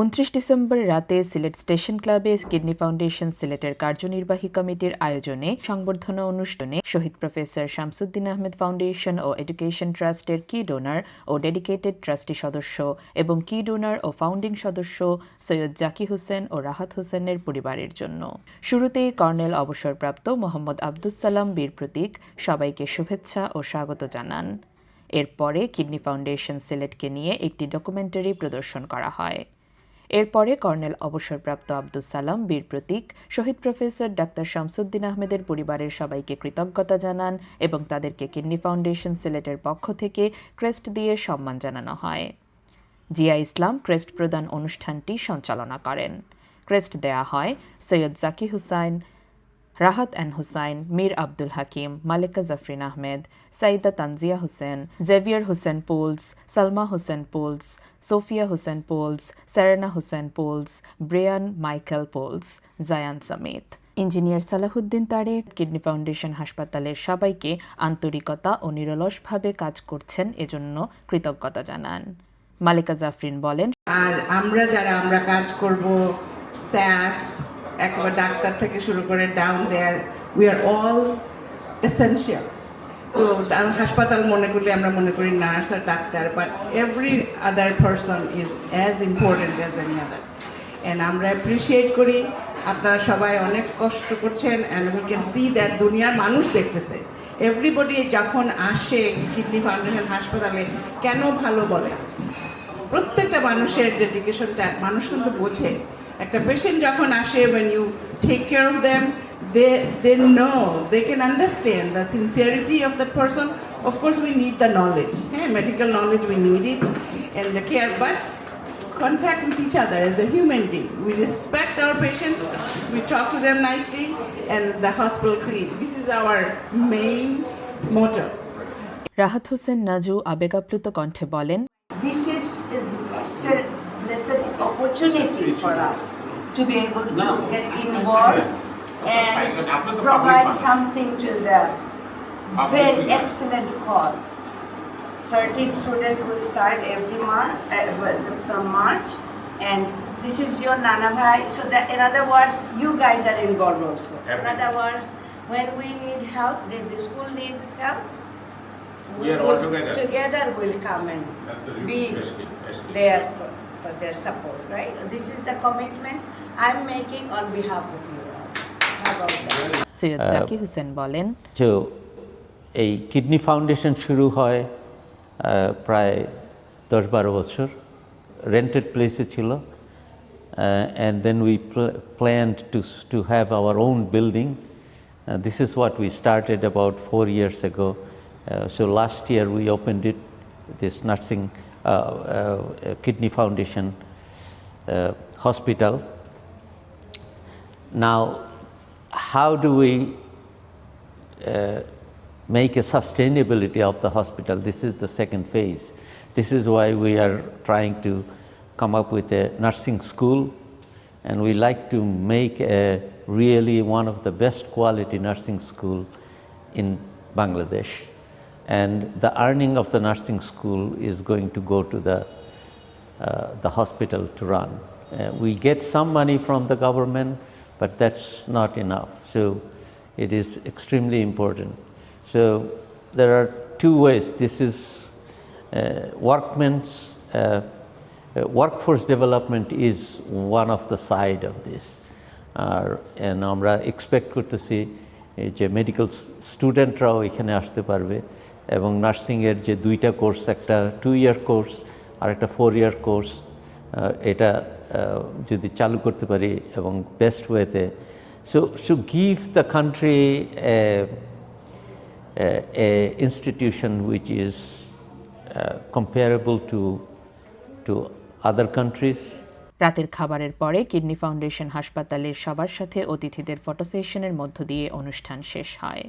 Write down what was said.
উনত্রিশ ডিসেম্বর রাতে সিলেট স্টেশন ক্লাবে কিডনি ফাউন্ডেশন সিলেটের কার্যনির্বাহী কমিটির আয়োজনে সংবর্ধনা অনুষ্ঠানে শহীদ প্রফেসর শামসুদ্দিন আহমেদ ফাউন্ডেশন ও এডুকেশন ট্রাস্টের কি ডোনার ও ডেডিকেটেড ট্রাস্টি সদস্য এবং কি ডোনার ও ফাউন্ডিং সদস্য সৈয়দ জাকি হোসেন ও রাহাত হোসেনের পরিবারের জন্য। শুরুতেই কর্নেল অবসরপ্রাপ্ত মোহাম্মদ আব্দুস সালাম বীর প্রতীক সবাইকে শুভেচ্ছা ও স্বাগত জানান। এরপরে কিডনি ফাউন্ডেশন সিলেটকে নিয়ে একটি ডকুমেন্টারি প্রদর্শন করা হয়। এরপরে কর্নেল অবসরপ্রাপ্ত আব্দুল সালাম, বীর প্রতীক, শহীদ প্রফেসর ডাক্তার শামসুদ্দিন আহমেদের পরিবারের সবাইকে কৃতজ্ঞতা জানান এবং তাদেরকে কিডনি ফাউন্ডেশন সিলেটের পক্ষ থেকে ক্রেস্ট দিয়ে সম্মান জানানো হয়। জিয়া ইসলাম ক্রেস্ট প্রদান অনুষ্ঠানটি সঞ্চালনা করেন। ক্রেস্ট দেয়া হয় Syed Zaki Hussain Rahat Ann Hussain Mir Abdul Hakim Malika Jafrin Ahmed Saida Tanzia Hossain Xavier Hossain Poles Salma Hossain Poles Sofia Hossain Poles Serena Hossain Poles Brian Michael Poles Zayan সমেত engineer Salahuddin Tareq kidney foundation হাসপাতালের সবাইকে আন্তরিকতা ও নিরলসভাবে কাজ করছেন এজন্য কৃতজ্ঞতা জানান। মালিকা জাফরিন বলেন আর আমরা যারা আমরা কাজ করব স্টাফ একেবারে ডাক্তার থেকে শুরু করে down there we are all essential তো হাসপাতাল মনে করলে আমরা মনে করি nurse R doctor but every other person is as important as any other and আমরা অ্যাপ্রিসিয়েট করি, আপনারা সবাই অনেক কষ্ট করছেন and we can see that দুনিয়ার মানুষ দেখতেছে। এভরিবডি যখন আসে কিডনি ফাউন্ডেশন হাসপাতালে, কেন ভালো বলে? প্রত্যেকটা মানুষের ডেডিকেশনটা মানুষ কিন্তু বোঝে একটা পেশেন্ট যখন আসে when you take care of them they they know they can understand the sincerity of that person of course we need the knowledge হ্যাঁ medical knowledge we need it and the care but contact with each other as a human being. We respect our patients, we talk to them nicely, and the hospital clean. This is our main motto. Rahat Hossain Naju আবেগাপ্লুত কণ্ঠে বলেন this is it's a blessed opportunity for us to be able to get involved and provide something to the very excellent cause. 30 students will start every month uh, from March and this is your Nana Bhai. So that in other words, you guys are involved also. In other words, when we need help, the school needs help. We are all together. Together we'll come and Absolutely. be especially. there for, for their support, right? This is the commitment I'm making on behalf of you all. How about that? Syed Zaki Hossain বলেন তো এই kidney foundation শুরু হয় প্রায় দশ বারো বছর rented প্লেসে ছিল and then we planned to to have our own building this is what we started about four years ago Uh, so last year we opened it, this nursing uh, uh, kidney foundation hospital. Now, how do we make a sustainability of the hospital? This is the second phase. This is why we are trying to come up with a nursing school and we like to make a really one of the best quality nursing school in Bangladesh And the earning of the nursing school is going to go to the uh, the hospital to run. Uh, we get some money from the government, but that's not enough. So it is extremely important. So there are two ways. This is uh, workmen's uh, uh, workforce development is one of the side of this. R and আমরা expect করতেছি এই যে medical স্টুডেন্টরাও এখানে আসতে পারবে এবং নার্সিংয়ের যে দুইটা কোর্স একটা টু ইয়ার কোর্স আর একটা ফোর ইয়ার কোর্স এটা যদি চালু করতে পারি এবং বেস্ট ওয়েতে so so give the country institution which is uh, comparable to to other countries. রাতের খাবারের পরে কিডনি ফাউন্ডেশন হাসপাতালের সবার সাথে অতিথিদের ফটো সেশনের মধ্য দিয়ে অনুষ্ঠান শেষ হয়।